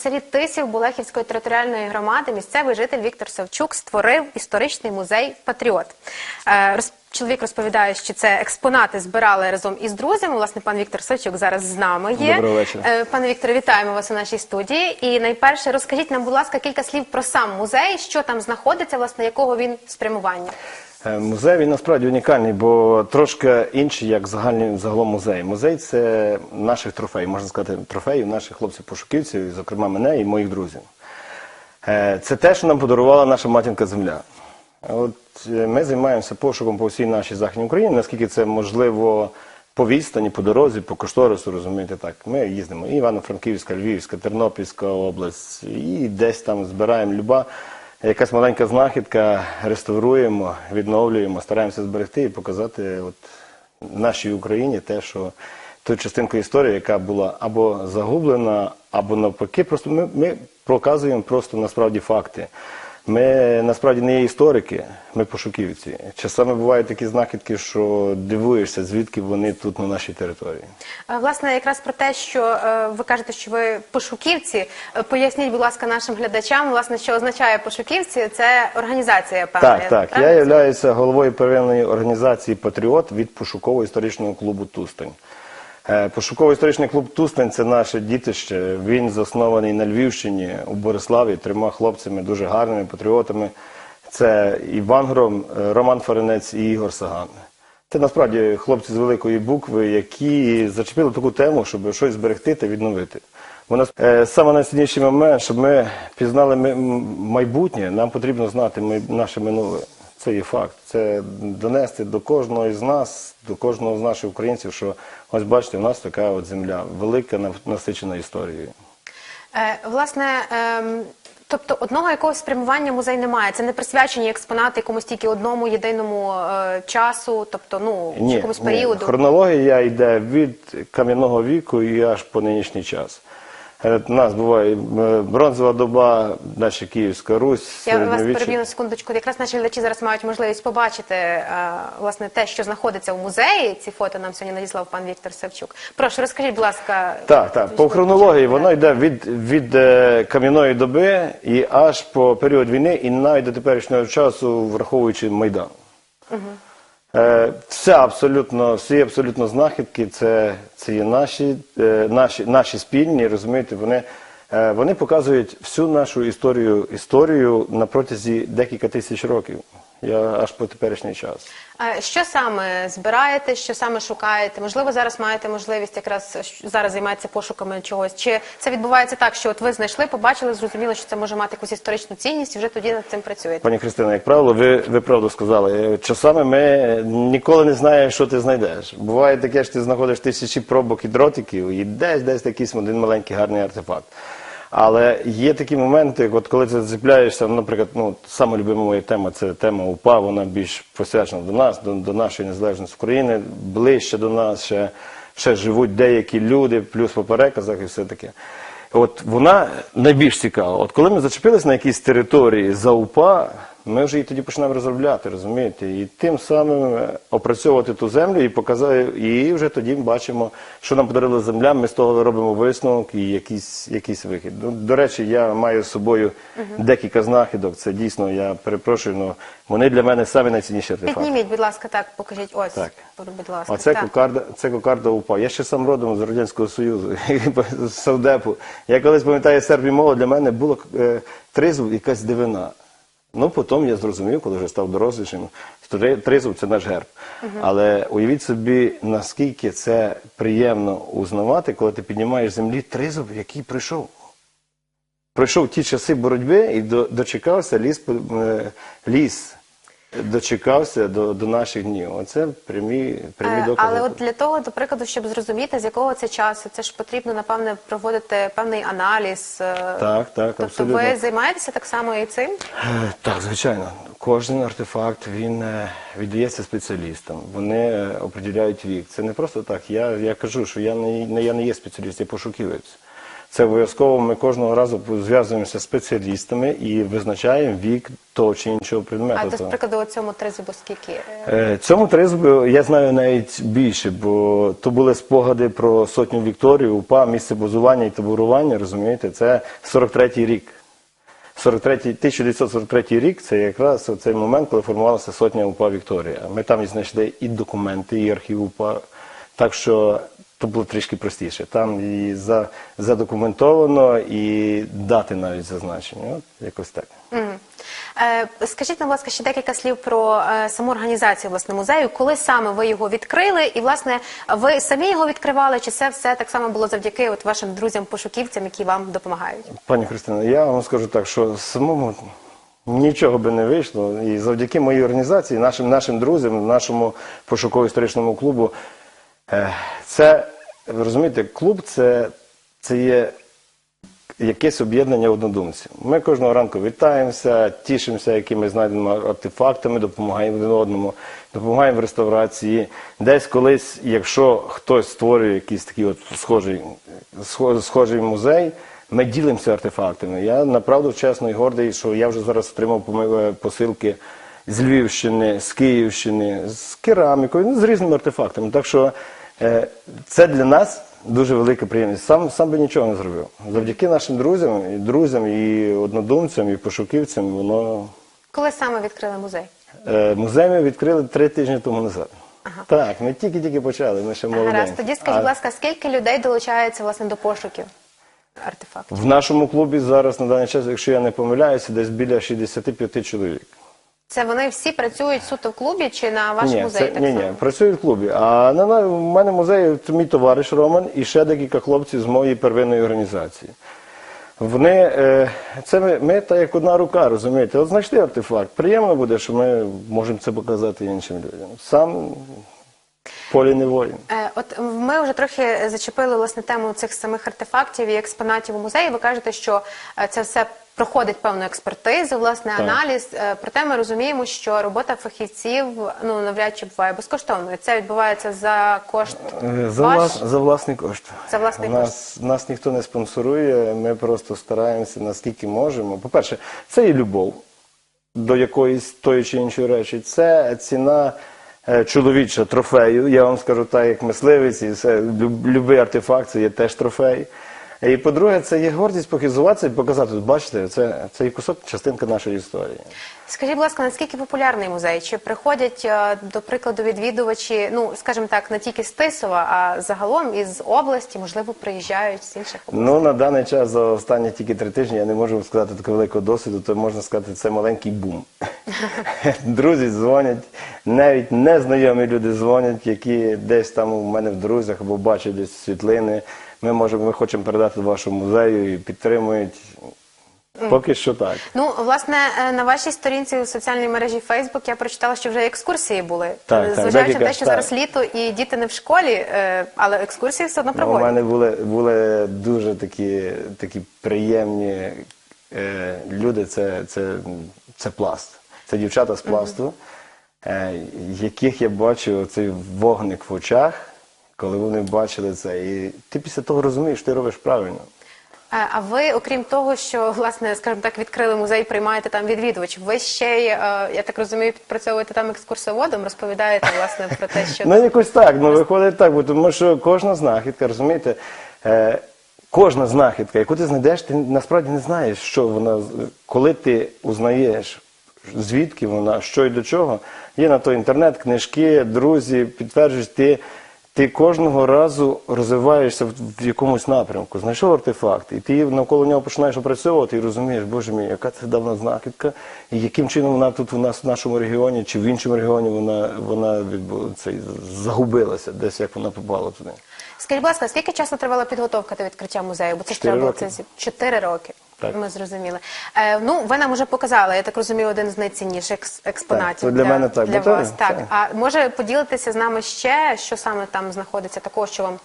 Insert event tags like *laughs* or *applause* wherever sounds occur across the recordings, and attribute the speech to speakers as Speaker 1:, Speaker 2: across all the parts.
Speaker 1: селі Тисів Булехівської територіальної громади місцевий житель Віктор Савчук створив історичний музей Патріот. Е, Чоловік розповідає, що це експонати збирали разом із друзями. Власне, пан Віктор Савчук зараз з нами є.
Speaker 2: Доброго вечора.
Speaker 1: Е, Пане Вікторе, вітаємо вас у нашій студії. І найперше розкажіть нам, будь ласка, кілька слів про сам музей, що там знаходиться, власне, якого він спрямування.
Speaker 2: Е, Музей він насправді унікальний, бо трошки інший, як загальний загалом музей. Музей це наших трофеїв, можна сказати, трофеїв наших хлопців-пошуківців, зокрема мене і моїх друзів. Е, Це те, що нам подарувала наша матінка земля. От е, ми займаємося пошуком по всій нашій західній Україні, наскільки це можливо по відстані, по дорозі, по кошторису, розумієте так. Ми їздимо і Івано-Франківська, Львівська, Тернопільська область, і десь там збираємо люба. Якась маленька знахідка, реставруємо, відновлюємо, стараємося зберегти і показати от нашій Україні те, що ту частинку історії, яка була або загублена, або навпаки, просто ми, ми показуємо просто насправді факти. Ми насправді не є історики, ми пошуківці. Часами бувають такі знахідки, що дивуєшся, звідки вони тут на нашій території.
Speaker 1: Е, Власне, якраз про те, що е, ви кажете, що ви пошуківці. Е, Поясніть, будь ласка, нашим глядачам, власне, що означає пошуківці. Це організація певна.
Speaker 2: Так, так. Я
Speaker 1: правильно?
Speaker 2: являюся головою первинної організації Патріот від пошуково-історичного клубу Тустань. Е, Пошуково-історичний клуб Тустань це наше дітище. Він заснований на Львівщині у Бориславі трьома хлопцями, дуже гарними патріотами. Це Іван Гром, е, Роман Фаренець і Ігор Саган. Це насправді хлопці з великої букви, які зачепили таку тему, щоб щось зберегти та відновити. Нас е, саме найсильніший момент, щоб ми пізнали майбутнє, нам потрібно знати наше минуле. Це є факт. Це донести до кожного із нас, до кожного з наших українців, що ось бачите, у нас така от земля, велика, насичена історією.
Speaker 1: Е, Власне, ем, тобто одного якогось спрямування музей немає. Це не присвячені експонати якомусь тільки одному єдиному е, часу, тобто ну
Speaker 2: Ні,
Speaker 1: якомусь
Speaker 2: ні.
Speaker 1: періоду.
Speaker 2: Хронологія йде від кам'яного віку і аж по нинішній час. Е, У нас буває е, бронзова доба, наша Київська Русь,
Speaker 1: Я вас переб'ю на секундочку. Якраз наші глядачі зараз мають можливість побачити е, власне те, що знаходиться у музеї. Ці фото нам сьогодні надіслав пан Віктор Савчук. Прошу, розкажіть, будь ласка,
Speaker 2: Так, так. По хронології воно йде від, від кам'яної доби і аж по період війни, і навіть до теперішнього часу, враховуючи Майдан. Е, все абсолютно, всі абсолютно знахідки, це, це є наші, е, наші, наші спільні, розумієте, вони, е, вони показують всю нашу історію, історію на протязі декілька тисяч років. Я аж по теперішній час.
Speaker 1: Е, Що саме збираєте, що саме шукаєте? Можливо, зараз маєте можливість якраз зараз займатися пошуками чогось. Чи це відбувається так, що от ви знайшли, побачили, зрозуміли, що це може мати якусь історичну цінність, і вже тоді над цим працюєте?
Speaker 2: Пані Христина, як правило, ви, ви правду сказали. Е, Часами ми ніколи не знаємо, що ти знайдеш. Буває таке, що ти знаходиш тисячі пробок і дротиків, і десь десь якийсь один маленький гарний артефакт. Але є такі моменти, от коли ти зацепляєшся, наприклад, ну, саме любима моя тема це тема УПА, вона більш посвячена до нас, до, до нашої незалежності України, ближче до нас, ще, ще живуть деякі люди, плюс по переказах і все таке. От вона найбільш цікава. От коли ми зачепилися на якійсь території за УПА, ми вже її тоді починаємо розробляти, розумієте? І тим самим е, опрацьовувати ту землю і показати, і вже тоді бачимо, що нам подарила земля. Ми з того робимо висновок і якийсь, якийсь вихід. Ну, до речі, я маю з собою декілька знахідок. Це дійсно, я перепрошую, але вони для мене самі найцінніші артефакти.
Speaker 1: Підніміть, будь ласка, так, покажіть. Ось,
Speaker 2: Так.
Speaker 1: будь ласка.
Speaker 2: Оце
Speaker 1: так.
Speaker 2: кокарда, це кокарда УПА. Я ще сам родом з Радянського Союзу, *laughs* з Савдепу. Я колись пам'ятаю сербі мова, для мене було е, тризуб якась дивина. Ну, потім я зрозумів, коли вже став дорослішим, що тризуб це наш герб. Але уявіть собі, наскільки це приємно узнавати, коли ти піднімаєш з землі тризуб, який прийшов. Пройшов ті часи боротьби і дочекався ліс, е, ліс дочекався до, до наших днів. Оце прямі, прямі
Speaker 1: Е,
Speaker 2: докази.
Speaker 1: Але от для того, до прикладу, щоб зрозуміти, з якого це часу, це ж потрібно, напевне, проводити певний аналіз. е,
Speaker 2: Так, так,
Speaker 1: Тобто
Speaker 2: абсолютно.
Speaker 1: ви займаєтеся так само і цим?
Speaker 2: Е, Так, звичайно. Кожен артефакт він віддається спеціалістам. Вони определяють вік. Це не просто так. Я, я кажу, що я не- я не є спеціаліст, я пошуківець. Це обов'язково ми кожного разу зв'язуємося з спеціалістами і визначаємо вік того чи іншого предмету.
Speaker 1: А до прикладу, цьому тризубу скільки? е,
Speaker 2: Цьому тризубу я знаю навіть більше, бо то були спогади про сотню Вікторію, УПА, місце базування і таборування, розумієте, це 43-й рік. 43, 1943 рік це якраз цей момент, коли формувалася сотня УПА Вікторія. Ми там і знайшли і документи, і архів УПА. Так що то було трішки простіше. Там і за, задокументовано, і дати навіть зазначені. От якось так.
Speaker 1: Мгм. Е, Скажіть, нам, будь ласка, ще декілька слів про е, саму організацію власне музею. Коли саме ви його відкрили, і власне ви самі його відкривали, чи це все так само було завдяки от вашим друзям-пошуківцям, які вам допомагають?
Speaker 2: Пані Христина, я вам скажу так, що самому нічого би не вийшло. І завдяки моїй організації, нашим нашим друзям, нашому пошуково-історичному клубу, це ви розумієте, клуб це, це є якесь об'єднання однодумців. Ми кожного ранку вітаємося, тішимося якимись знайденими артефактами, допомагаємо один одному, допомагаємо в реставрації. Десь колись, якщо хтось створює якийсь такий от схожий, схожий музей, ми ділимося артефактами. Я направду чесно і гордий, що я вже зараз отримав посилки з Львівщини, з Київщини, з керамікою, ну, з різними артефактами. Так що е, це для нас дуже велика приємність. Сам, сам би нічого не зробив. Завдяки нашим друзям, і друзям, і однодумцям, і пошуківцям, воно
Speaker 1: Коли саме відкрили музей?
Speaker 2: е, музей ми відкрили три тижні тому назад. Так, ми тільки-тільки почали, ми ще молоденькі.
Speaker 1: Гаразд, тоді скажіть, будь ласка, скільки людей долучається власне до пошуків артефактів?
Speaker 2: В нашому клубі зараз на даний час, якщо я не помиляюся, десь біля 65 чоловік.
Speaker 1: Це вони всі працюють суто в клубі чи на ваш
Speaker 2: ні,
Speaker 1: музей
Speaker 2: це,
Speaker 1: так
Speaker 2: ні,
Speaker 1: само?
Speaker 2: ні, працюю в клубі. А на, на в мене в музеї це мій товариш Роман і ще декілька хлопців з моєї первинної організації. Вони, е, це ми, ми та як одна рука, розумієте? От знайшли артефакт. Приємно буде, що ми можемо це показати іншим людям. Сам полі не воїн.
Speaker 1: Е, От ми вже трохи зачепили власне тему цих самих артефактів і експонатів у музеї. Ви кажете, що е, це все проходить певну експертизу, власне, аналіз. Е, Проте ми розуміємо, що робота фахівців ну навряд чи буває безкоштовною. Це відбувається за кошт
Speaker 2: Е, За,
Speaker 1: ваш.
Speaker 2: влас, за власний кошт.
Speaker 1: За власний
Speaker 2: нас, Нас ніхто не спонсорує, ми просто стараємося наскільки можемо. По-перше, це і любов до якоїсь тої чи іншої речі. Це ціна е, чоловіча трофею. Я вам скажу так, як мисливець, і все, люб, любий артефакт це є теж трофей. І по-друге, це є гордість похизуватися і показати, бачите, це, це і кусок, частинка нашої історії.
Speaker 1: Скажіть, будь ласка, наскільки популярний музей? Чи приходять е, до прикладу відвідувачі, ну скажімо так, не тільки з Тисова, а загалом із області, можливо, приїжджають з інших областей?
Speaker 2: Ну, на даний час за останні тільки три тижні я не можу сказати такого великого досвіду, то можна сказати, це маленький бум. *laughs* Друзі дзвонять, навіть незнайомі люди дзвонять, які десь там у мене в друзях або бачать десь світлини. Ми можемо, ми хочемо передати до вашого музею і підтримують. Поки що так.
Speaker 1: Ну, власне, е, на вашій сторінці у соціальній мережі Facebook я прочитала, що вже екскурсії були.
Speaker 2: Так,
Speaker 1: Зважаючи на те, що
Speaker 2: так.
Speaker 1: зараз літо і діти не в школі, е, але екскурсії все одно
Speaker 2: Ну, у мене були, були дуже такі, такі приємні е, люди, це, це, це пласт. Це дівчата з пласту, е, яких я бачив цей вогник в очах, коли вони бачили це. І ти після того розумієш, ти робиш правильно.
Speaker 1: Е, А ви, окрім того, що власне, скажімо так, відкрили музей, приймаєте там відвідувачів, ви ще й, е, я так розумію, підпрацьовуєте там екскурсоводом, розповідаєте власне про те, що
Speaker 2: Ну, якось так, ну виходить так, бо тому що кожна знахідка, розумієте, е, кожна знахідка, яку ти знайдеш, ти насправді не знаєш, що вона, коли ти узнаєш, звідки вона, що і до чого, є на то інтернет, книжки, друзі, підтверджують, ти, ти кожного разу розвиваєшся в, якомусь напрямку. Знайшов артефакт, і ти навколо нього починаєш опрацьовувати і розумієш, боже мій, яка це давна знахідка, і яким чином вона тут у нас в нашому регіоні чи в іншому регіоні вона, вона цей, загубилася, десь як вона попала туди.
Speaker 1: Скажіть, будь ласка, скільки часу тривала підготовка до відкриття музею? Бо це ж треба було це чотири роки.
Speaker 2: Так.
Speaker 1: Ми зрозуміли. Е, ну, ви нам вже показали, я так розумію, один з найцінніших екс- експонатів
Speaker 2: Так, то для мене так,
Speaker 1: для
Speaker 2: бо
Speaker 1: вас. Так.
Speaker 2: це-
Speaker 1: А може поділитися з нами ще, що саме там знаходиться такого, що вам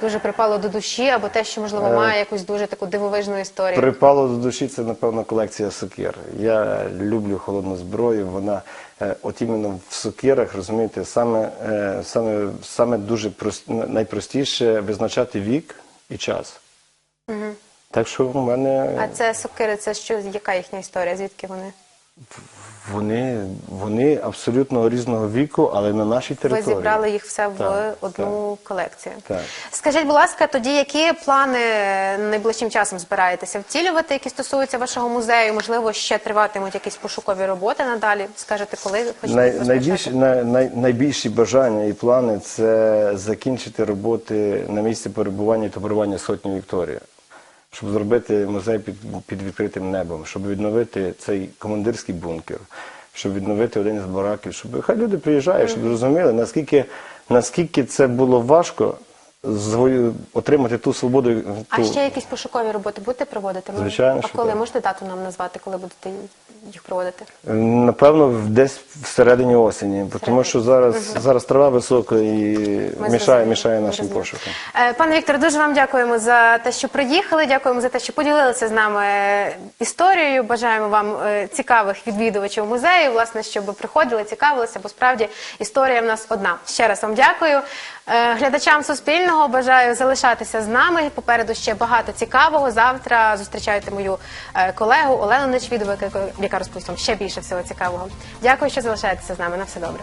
Speaker 1: дуже припало до душі, або те, що можливо
Speaker 2: Е,
Speaker 1: має якусь дуже таку дивовижну історію?
Speaker 2: Припало до душі, це, напевно, колекція сокир. Я люблю холодну зброю, вона е, от іменно в сокирах, розумієте, саме, е, саме, саме дуже прос- найпростіше визначати вік і час. Так що в мене
Speaker 1: А це сокири, це що, яка їхня історія? Звідки вони?
Speaker 2: вони, вони абсолютно різного віку, але на нашій території.
Speaker 1: Ви зібрали їх все в
Speaker 2: Так,
Speaker 1: одну колекцію.
Speaker 2: Так.
Speaker 1: Скажіть, будь ласка, тоді які плани найближчим часом збираєтеся втілювати, які стосуються вашого музею? Можливо, ще триватимуть якісь пошукові роботи надалі? Скажете, коли хочете
Speaker 2: Най, найбільші, най, най, найбільші бажання і плани це закінчити роботи на місці перебування і таборування сотні Вікторія, щоб зробити музей під, під відкритим небом, щоб відновити цей командирський бункер, щоб відновити один із бараків, щоб хай люди приїжджають, щоб зрозуміли, наскільки, наскільки це було важко зво- отримати ту свободу.
Speaker 1: А
Speaker 2: ту,
Speaker 1: ще якісь пошукові роботи будете проводити?
Speaker 2: Звичайно,
Speaker 1: А
Speaker 2: що
Speaker 1: коли
Speaker 2: так.
Speaker 1: можете дату нам назвати, коли будете їх проводити?
Speaker 2: Напевно, в- десь всередині осені, бо тому що зараз, зараз трава висока і
Speaker 1: Ми
Speaker 2: мішає,
Speaker 1: зрозуміли,
Speaker 2: мішає нашим
Speaker 1: зрозуміли.
Speaker 2: пошукам.
Speaker 1: Е, Пане Вікторе, дуже вам дякуємо за те, що приїхали. Дякуємо за те, що поділилися з нами е, історією. Бажаємо вам е, цікавих відвідувачів музею, власне, щоб приходили, цікавилися, бо справді історія в нас одна. Ще раз вам дякую. Е, Глядачам Суспільного бажаю залишатися з нами. Попереду ще багато цікавого. Завтра зустрічайте мою е, колегу Олену Нечвідову, яка- розповість вам ще більше всього цікавого. Дякую, що залишаєтеся з нами. На все добре.